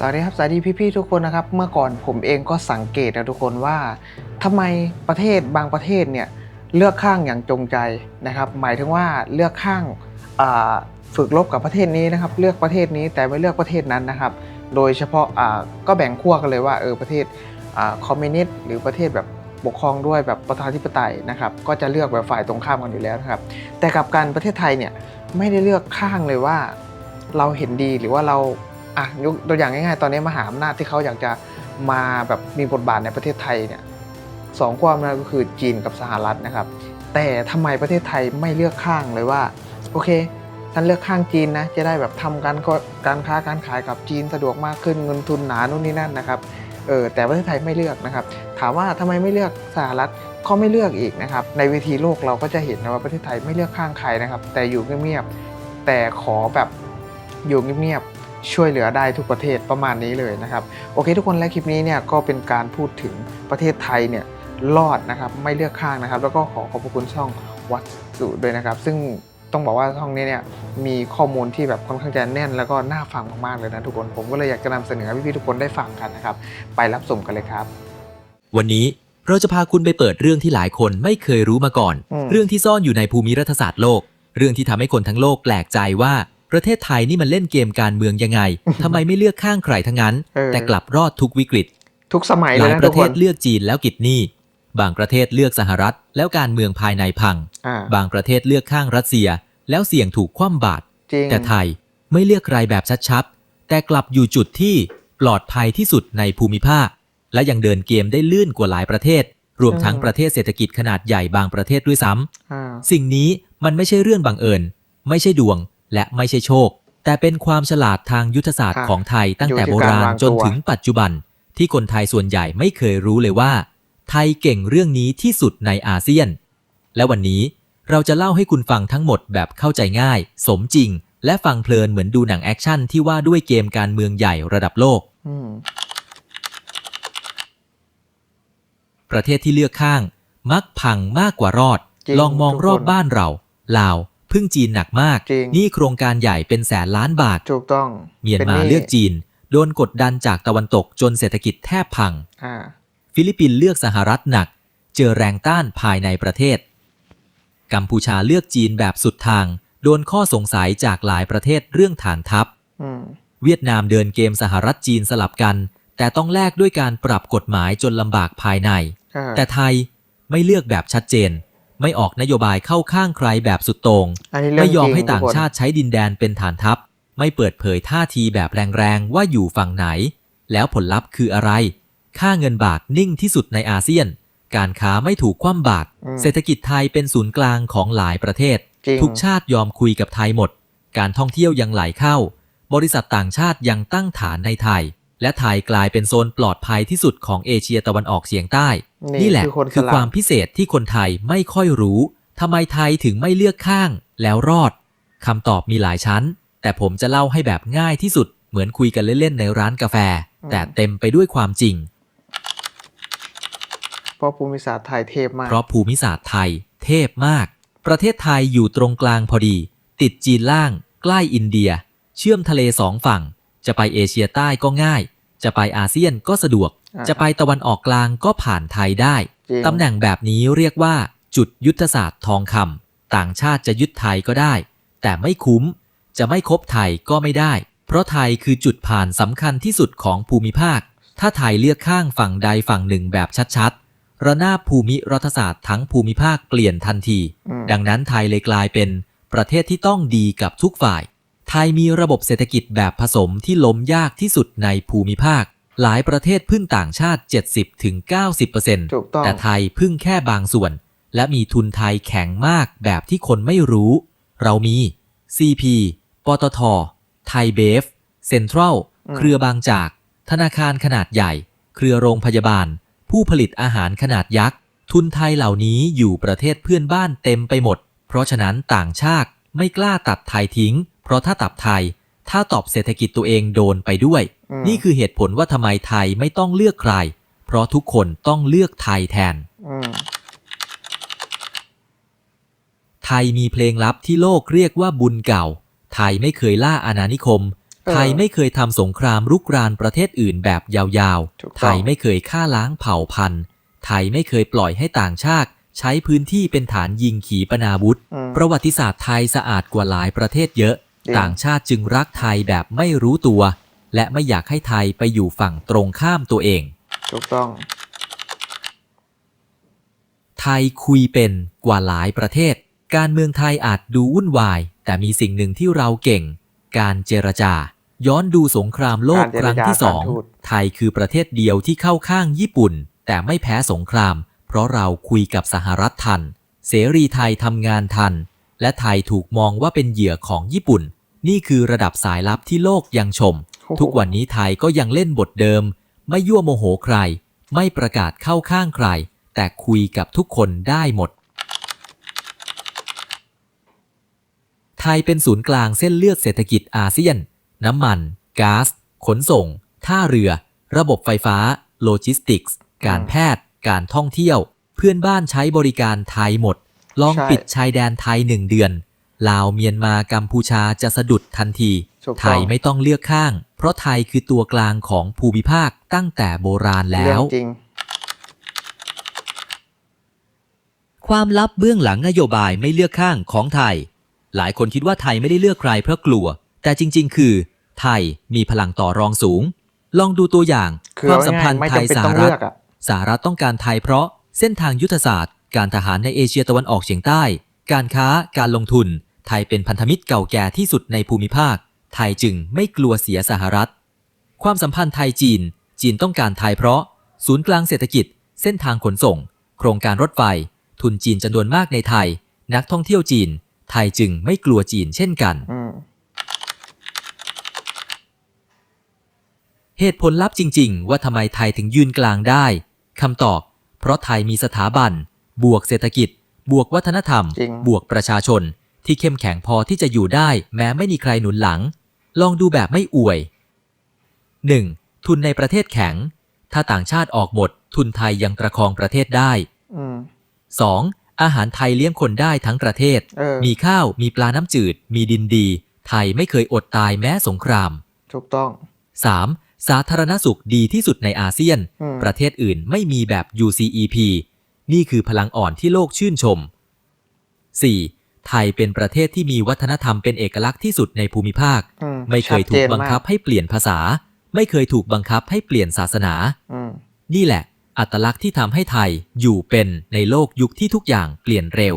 สวัสดีครับสวัสดีพี่ๆทุกคนนะครับ เมื่อก่อนผมเองก็สังเกตนะทุกคนว่าทำไมประเทศบางประเทศเนี่ยเลือกข้างอย่างจงใจนะครับ หมายถึงว่าเลือกข้างฝึกรบกับประเทศนี้นะครับ เลือกประเทศนี้แต่ไม่เลือกประเทศนั้นนะครับ โดยเฉพาะก็แบ่งขั้วกันเลยว่าเออประเทศอคอมมิวนิสต์หรือประเทศแบบปกครองด้วยแบบประชาธิปไตยนะครับ ก็จะเลือกแบบฝ่ายตรงข้ามกันอยู่แล้วนะครับ แต่กับการประเทศไทยเนี่ยไม่ได้เลือกข้างเลยว่าเราเห็นดีหรือว่าเรา อะยกตัวอย่างง่ายๆ ตอนนี้มหาอำนาจที่เขาอยากจะมาแบบมีบทบาทในประเทศไทยเนี่ยสองขั้วอำนาจก็คือจีนกับสหรัฐนะครับ แต่ทำไมประเทศไทยไม่เลือกข้างเลยว่า โอเคฉันเลือกข้างจีนนะจะได้แบบทำการการค้าการขายกับจีนสะดวกมากขึ้นเงินทุนหนานู่นนี่นั่นนะครับเออแต่ประเทศไทยไม่เลือกนะครับ ถามว่าทำไมไม่เลือกสหรัฐก็ไม่เลือกอีกนะครับ ในเวทีโลกเราก็จะเห็นนะว่าประเทศไทยไม่เลือกข้างใครนะครับ แต่อยู่เงียบๆแต่ขอแบบอยู่เงียบๆ ช่วยเหลือได้ทุกประเทศประมาณนี้เลยนะครับ โอเคทุกคนและคลิปนี้เนี่ยก็เป็นการพูดถึงประเทศไทยเนี่ยรอดนะครับไม่เลือกข้างนะครับ แล้วก็ขอขอบพระคุณช่องวัดสุด้วยนะครับ ซึ่งต้องบอกว่าช่องนี้เนี่ยมีข้อมูลที่แบบค่อนข้างจะแน่นแล้วก็น่าฟังมากๆเลยนะทุกคนผมก็เลยอยากจะนำเสนอให้พี่ๆทุกคนได้ฟังกันนะครับ ไปรับชมกันเลยครับ วันนี้เราจะพาคุณไปเปิดเรื่องที่หลายคนไม่เคยรู้มาก่อนอืมเรื่องที่ซ่อนอยู่ในภูมิรัฐศาสตร์โลก เรื่องที่ทำให้คนทั้งโลกแปลกใจว่า ประเทศไทยนี่มันเล่นเกมการเมืองยังไงทำไมไม่เลือกข้างใครทั้งนั้นเออแต่กลับรอดทุกวิกฤต ทุกสมัยหเลยลายนะปทุระกเทคศนเลือกจีนแล้วกิดหนี้บางประเทศเลือกสหรัฐ แล้วการเมืองภายในพังอ่าบางประเทศเลือกข้างรัสเซีย แล้วเสี่ยงถูกคว่ำบาตรจริงแต่ไทยไม่เลือกใครแบบชัดๆ แต่กลับอยู่จุดที่ปลอดภัยที่สุดในภูมิภาค และยังเดินเกมได้ลื่นกว่าหลายประเทศ รวมทั้งประเทศเศรษฐกิจขนาดใหญ่บางประเทศด้วยซ้ำอ่าสิ่งนี้มันไม่ใช่เรื่องบังเอิญ ไม่ใช่ดวง และไม่ใช่โชค แต่เป็นความฉลาดทางยุทธศาสตร์ค่ะของไทยตั้งแต่อยู่โบที่การราณวางตัวจนถึงปัจจุบัน ที่คนไทยส่วนใหญ่ไม่เคยรู้เลยว่า ไทยเก่งเรื่องนี้ที่สุดในอาเซียน และวันนี้เราจะเล่าให้คุณฟังทั้งหมดแบบเข้าใจง่าย สมจริง และฟังเพลินเหมือนดูหนังแอคชั่นที่ว่าด้วยเกมการเมืองใหญ่ระดับโลกอืมประเทศที่เลือกข้าง มักพังมากกว่ารอดจริงลองมองทุกคนรอบบ้านเรา ลาว พึ่งจีนหนักมาก จริง นี่โครงการใหญ่เป็นแสนล้านบาท ถูกต้องเมียนมาป็เลือกจีน โดนกดดันจากตะวันตกจนเศรษฐกิจแทบพัง อ่า ฟิลิปปินส์เลือกสหรัฐหนัก เจอแรงต้านภายในประเทศ กัมพูชาเลือกจีนแบบสุดทาง โดนข้อสงสัยจากหลายประเทศเรื่องฐานทัพ อืม เวียดนามเดินเกมสหรัฐจีนสลับกัน แต่ต้องแลกด้วยการปรับกฎหมายจนลำบากภายใน อ่าแต่ไทยไม่เลือกแบบชัดเจน ไม่ออกนโยบายเข้าข้างใครแบบสุดโต่งอันนี้เรื่ไม่ยอมจริให้ต่างทุกคนชาติใช้ดินแดนเป็นฐานทัพ ไม่เปิดเผยท่าทีแบบแรงๆว่าอยู่ฝั่งไหน แล้วผลลัพธ์คืออะไร ค่าเงินบาทนิ่งที่สุดในอาเซียน การค้าไม่ถูกคว่ำบาตรอืมเศรษฐกิจไทยเป็นศูนย์กลางของหลายประเทศจริงทุกชาติยอมคุยกับไทยหมด การท่องเที่ยวยังไหลเข้า บริษัทต่างชาติยังตั้งฐานในไทย และไทยกลายเป็นโซนปลอดภัยที่สุดของเอเชียตะวันออกเฉียงใต้ นี่แหละคือคนคือสลับความพิเศษที่คนไทยไม่ค่อยรู้ทำไมไทยถึงไม่เลือกข้างแล้วรอดคำตอบมีหลายชั้น แต่ผมจะเล่าให้แบบง่ายที่สุด เหมือนคุยกันเล่นๆในร้านกาแฟ แต่เต็มไปด้วยความจริง เพราะภูมิศาสตร์ไทยเทพมาก เพราะภูมิศาสตร์ไทยเทพมาก ประเทศไทยอยู่ตรงกลางพอดี ติดจีนล่าง ใกล้อินเดีย เชื่อมทะเลสองฝั่ง จะไปเอเชียใต้ก็ง่าย จะไปอาเซียนก็สะดวกอ่าจะไปตะวันออกกลางก็ผ่านไทยได้จริงตำแหน่งแบบนี้เรียกว่า จุดยุทธศาสตร์ทองคำต่างชาติจะยึดไทยก็ได้ แต่ไม่คุ้ม จะไม่คบไทยก็ไม่ได้ เพราะไทยคือจุดผ่านสำคัญที่สุดของภูมิภาค ถ้าไทยเลือกข้างฝั่งใดฝั่งหนึ่งแบบชัดๆ ระนาบภูมิรัฐศาสตร์ทั้งภูมิภาคเปลี่ยนทันทีอืมดังนั้นไทยเลยกลายเป็น ประเทศที่ต้องดีกับทุกฝ่าย ไทยมีระบบเศรษฐกิจแบบผสมที่ล้มยากที่สุดในภูมิภาค หลายประเทศพึ่งต่างชาติ 70-90%ถูกต้องแต่ไทยพึ่งแค่บางส่วน และมีทุนไทยแข็งมากแบบที่คนไม่รู้ เรามี CP ปตท ไทยเบฟ เซ็นทรัลอืมเครือบางจาก ธนาคารขนาดใหญ่ เครือโรงพยาบาล ผู้ผลิตอาหารขนาดยักษ์ ทุนไทยเหล่านี้อยู่ประเทศเพื่อนบ้านเต็มไปหมด เพราะฉะนั้นต่างชาติไม่กล้าตัดไทยทิ้ง เพราะถ้าตับไทย ถ้าตอบเศรษฐกิจตัวเองโดนไปด้วย อืม นี่คือเหตุผลว่าทำไมไทยไม่ต้องเลือกใคร เพราะทุกคนต้องเลือกไทยแทน อืม ไทยมีเพลงลับที่โลกเรียกว่าบุญเก่า ไทยไม่เคยล่าอาณานิคมออไทยไม่เคยทำสงครามรุกรานประเทศอื่นแบบยาวถูกต้อง ๆ ไทยไม่เคยฆ่าล้างเผ่าพันธุ์ ไทยไม่เคยปล่อยให้ต่างชาติ ใช้พื้นที่เป็นฐานยิงขีปนาวุธ อืม ประวัติศาสตร์ไทยสะอาดกว่าหลายประเทศเยอะจริง ต่างชาติจึงรักไทยแบบไม่รู้ตัว และไม่อยากให้ไทยไปอยู่ฝั่งตรงข้ามตัวเอง ถูกต้อง ไทยคุยเป็นกว่าหลายประเทศ การเมืองไทยอาจดูวุ่นวาย แต่มีสิ่งหนึ่งที่เราเก่ง การเจรจา ย้อนดูสงครามโลกการเจครจารั้งที่สองการทูตไทยคือประเทศเดียวที่เข้าข้างญี่ปุ่น แต่ไม่แพ้สงคราม เพราะเราคุยกับสหรัฐทัน เสรีไทยทำงานทัน และไทยถูกมองว่าเป็นเหยื่อของญี่ปุ่น นี่คือระดับสายลับที่โลกยังชมโอ้โหทุกวันนี้ไทยก็ยังเล่นบทเดิม ไม่ยั่วโมโหใคร ไม่ประกาศเข้าข้างใคร แต่คุยกับทุกคนได้หมด ไทยเป็นศูนย์กลางเส้นเลือดเศรษฐกิจอาเซียน น้ำมันก๊าซขนส่ง ท่าเรือ ระบบไฟฟ้า โลจิสติกส์ การแพทย์ การท่องเที่ยว เพื่อนบ้านใช้บริการไทยหมด ลองใช่ปิดชายแดนไทยหนึ่งเดือน ลาวเมียนมากัมพูชาจะสะดุดทันทีถูกต้องไทยไม่ต้องเลือกข้าง เพราะไทยคือตัวกลางของภูมิภาคตั้งแต่โบราณแล้เรื่อวงจริงความลับเบื้องหลังนโยบายไม่เลือกข้างของไทย หลายคนคิดว่าไทยไม่ได้เลือกใครเพราะกลัว แต่จริง ๆ คือ ไทยมีพลังต่อรองสูง ลองดูตัวอย่างคือความสัมพันธ์เอาไทง่ายๆไม่ยจำเป็นสต้หองรัเลืฐอกอะสหรัฐต้องการไทยเพราะเส้นทางยุทธศาสตร์ การทหารในเอเชียตะวันออกเฉียงใต้ การค้า การลงทุน ไทยเป็นพันธมิตรเก่าแก่ที่สุดในภูมิภาค ไทยจึงไม่กลัวเสียสหรัฐ ความสัมพันธ์ไทยจีน จีนต้องการไทยเพราะ ศูนย์กลางเศรษฐกิจ เส้นทางขนส่ง โครงการรถไฟ ทุนจีนจำนวนมากในไทย นักท่องเที่ยวจีน ไทยจึงไม่กลัวจีนเช่นกันอืมเหตุผลลับจริง ๆ ว่าทำไมไทยถึงยืนกลางได้คำตอบ เพราะไทยมีสถาบัน บวกเศรษฐกิจ บวกวัฒนธรรมจริงบวกประชาชน ที่เข้มแข็งพอที่จะอยู่ได้แม้ไม่มีใครหนุนหลัง ลองดูแบบไม่อวย 1. ทุนในประเทศแข็ง ถ้าต่างชาติออกหมด ทุนไทยยังประคองประเทศได้อืม 2. อาหารไทยเลี้ยงคนได้ทั้งประเทศเออมีข้าว มีปลาน้ำจืด มีดินดี ไทยไม่เคยอดตายแม้สงคราม ถูกต้อง 3. สาธารณสุขดีที่สุดในอาเซียนอืมประเทศอื่นไม่มีแบบ UCEP นี่คือพลังอ่อนที่โลกชื่นชม 4. ไทยเป็นประเทศที่มีวัฒนธรรมเป็นเอกลักษณ์ที่สุดในภูมิภาค อืไม่เคยถูชักดจนบังคับมากให้เปลี่ยนภาษา ไม่เคยถูกบังคับให้เปลี่ยนศาสนา อืมนี่แหละ อัตลักษณ์ที่ทำให้ไทยอยู่เป็นในโลกยุคที่ทุกอย่างเปลี่ยนเร็ว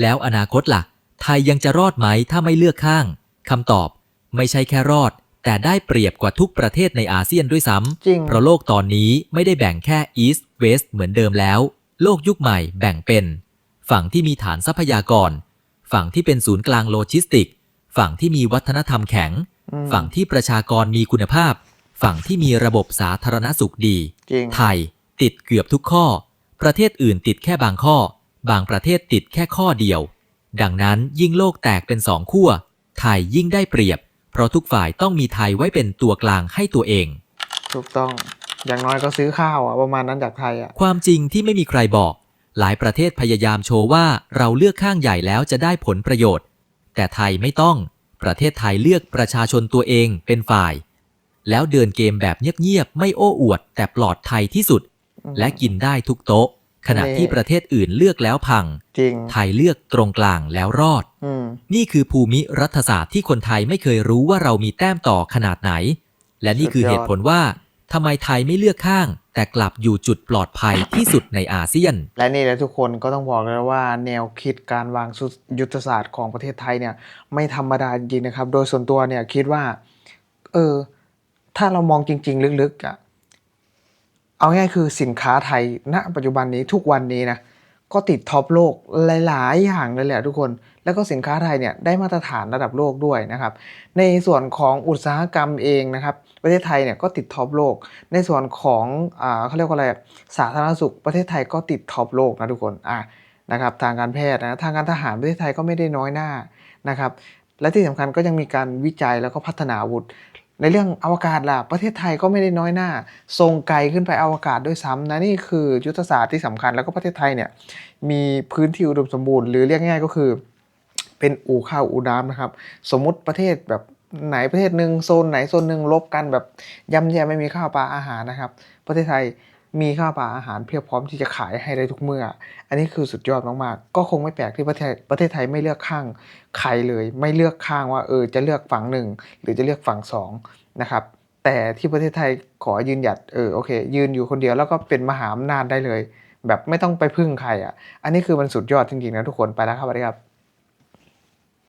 แล้วอนาคตล่ะ ไทยยังจะรอดไหมถ้าไม่เลือกข้างคำตอบ ไม่ใช่แค่รอด แต่ได้เปรียบกว่าทุกประเทศในอาเซียนด้วยซ้จริงำเพราะโลกตอนนี้ไม่ได้แบ่งแค่ East West เหมือนเดิมแล้ว โลกยุคใหม่แบ่งเป็น ฝั่งที่มีฐานทรัพยากร ฝั่งที่เป็นศูนย์กลางโลจิสติก ฝั่งที่มีวัฒนธรรมแข็งอืมฝั่งที่ประชากรมีคุณภาพ ฝั่งที่มีระบบสาธารณสุขดีจริงไทยติดเกือบทุกข้อ ประเทศอื่นติดแค่บางข้อ บางประเทศติดแค่ข้อเดียว ดังนั้นยิ่งโลกแตกเป็นสองขั้ว ไทยยิ่งได้เปรียบ เพราะทุกฝ่ายต้องมีไทยไว้เป็นตัวกลางให้ตัวเอง ถูกต้อง อย่างน้อยก็ซื้อข้าวอะประมาณนั้นจากไทยอะความจริงที่ไม่มีใครบอก หลายประเทศพยายามโชว์ว่าเราเลือกข้างใหญ่แล้วจะได้ผลประโยชน์ แต่ไทยไม่ต้อง ประเทศไทยเลือกประชาชนตัวเองเป็นฝ่าย แล้วเดินเกมแบบเงียบๆไม่โอ้อวด แต่ปลอดภัยที่สุดอืมและกินได้ทุกโต๊ะ ขณะที่ประเทศอื่นเลือกแล้วพัง จริง ไทยเลือกตรงกลางแล้วรอด อืมนี่คือภูมิรัฐศาสตร์ที่คนไทยไม่เคยรู้ว่าเรามีแต้มต่อขนาดไหน และนี่คือสุดยอดเหตุผลว่า ทำไมไทยไม่เลือกข้าง แต่กลับอยู่จุดปลอดภัยที่สุดในอาเซียน และนี่แหละทุกคนก็ต้องบอกเลยว่าแนวคิดการวางยุทธศาสตร์ของประเทศไทยเนี่ยไม่ธรรมดาจริงๆนะครับ โดยส่วนตัวเนี่ยคิดว่า เออ ถ้าเรามองจริง ๆ ลึกๆอะ่ะเอาง่ายคือสินค้าไทยณปัจจุบันนี้ทุกวันนี้นะก็ติดท็อปโลกหลาย ๆ อย่างเลยแหละทุกคน แล้วก็สินค้าไทยเนี่ยได้มาตรฐานระดับโลกด้วยนะครับ ในส่วนของอุตสาหกรรมเองนะครับ ประเทศไทยเนี่ยก็ติดท็อปโลก ในส่วนของอ่าเขาเรียกว่าอะไรสาธารณสุขประเทศไทยก็ติดท็อปโลกนะทุกคนอะนะครับทางการแพทย์นะทางการทหารประเทศไทยก็ไม่ได้น้อยหน้านะครับ และที่สำคัญก็ยังมีการวิจัยแล้วก็พัฒนาอาวุธ ในเรื่องอวกาศล่ะประเทศไทยก็ไม่ได้น้อยหน้าส่งไกลขึ้นไปอวกาศด้วยซ้ำนะนี่คือยุทธศาสตร์ที่สำคัญแล้วก็ประเทศไทยเนี่ยมีพื้นที่อุดมสมบูรณ์หรือเรียกง่ายก็คือ เป็นอู่ข้าวอู่น้ำนะครับ สมมุติประเทศแบบไหนประเทศหนึ่งโซนไหนโซนหนึ่งลบกันแบบย่ำแย่ไม่มีข้าวปลาอาหารนะครับ ประเทศไทยมีข้าวปลาอาหารเพียบพร้อมที่จะขายให้ได้ทุกเมื่อ อันนี้คือสุดยอดมากๆ ก็คงไม่แปลกที่ประเทศประเทศไทยไม่เลือกข้างใครเลย ไม่เลือกข้างว่าเออจะเลือกฝั่งหนึ่งหรือจะเลือกฝั่งสองนะครับแต่ที่ประเทศไทยขอยืนหยัดเออโอเค ยืนอยู่คนเดียวแล้วก็เป็นมหาอำนาจได้เลย แบบไม่ต้องไปพึ่งใครอะ อันนี้คือมันสุดยอดจริงๆนะทุกคนไปแล้วครับสวัสดีครับ